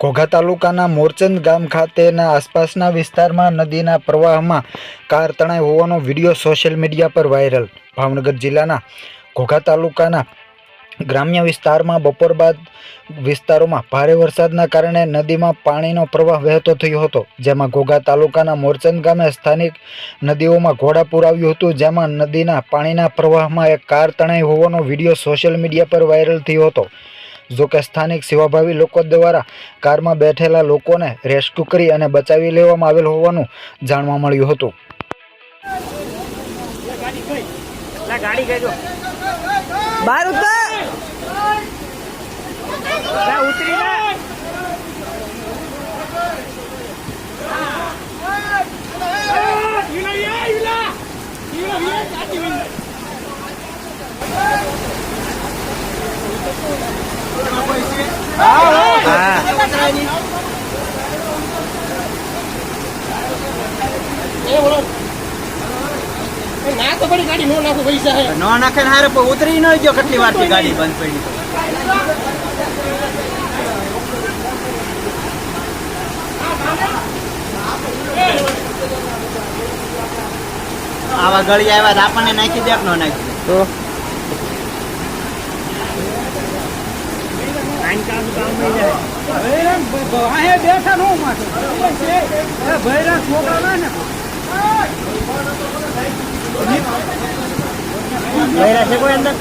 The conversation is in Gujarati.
ઘોઘા તાલુકાના મોરચંદ ગામ ખાતેના આસપાસના વિસ્તારમાં નદીના પ્રવાહમાં કાર તણાઈ હોવાનો વીડિયો સોશિયલ મીડિયા પર વાયરલ. ભાવનગર જિલ્લાના ઘોઘા તાલુકાના ગ્રામ્ય વિસ્તારમાં બપોર બાદ વિસ્તારોમાં ભારે વરસાદના કારણે નદીમાં પાણીનો પ્રવાહ વહેતો થયો હતો, જેમાં ઘોઘા તાલુકાના મોરચંદ ગામે સ્થાનિક નદીઓમાં ઘોડાપુર આવ્યું હતું, જેમાં નદીના પાણીના પ્રવાહમાં એક કાર તણાઈ હોવાનો વીડિયો સોશિયલ મીડિયા પર વાયરલ થયો હતો. જોકે સ્થાનિક સેવાભાવી લોકો દ્વારા કારમાં બેઠેલા લોકોને રેસ્ક્યુ કરી અને બચાવી લેવામાં આવેલ હોવાનું જાણવા મળ્યું હતું. ગાડી ગઈ જો બહાર ઉતર લા ઉતરી લા ના તો બડી ગાડી નો નાખો પૈસા ઉતરી ન ગયો કેટલી વાર ગાડી બંધ પડી આવા ગળી આવ્યા આપણને નાખી દે ન નાખી દે? નહીં બેઠા નો માથે ભૈરા છોકરા ના. ને છે કોઈ અંદર?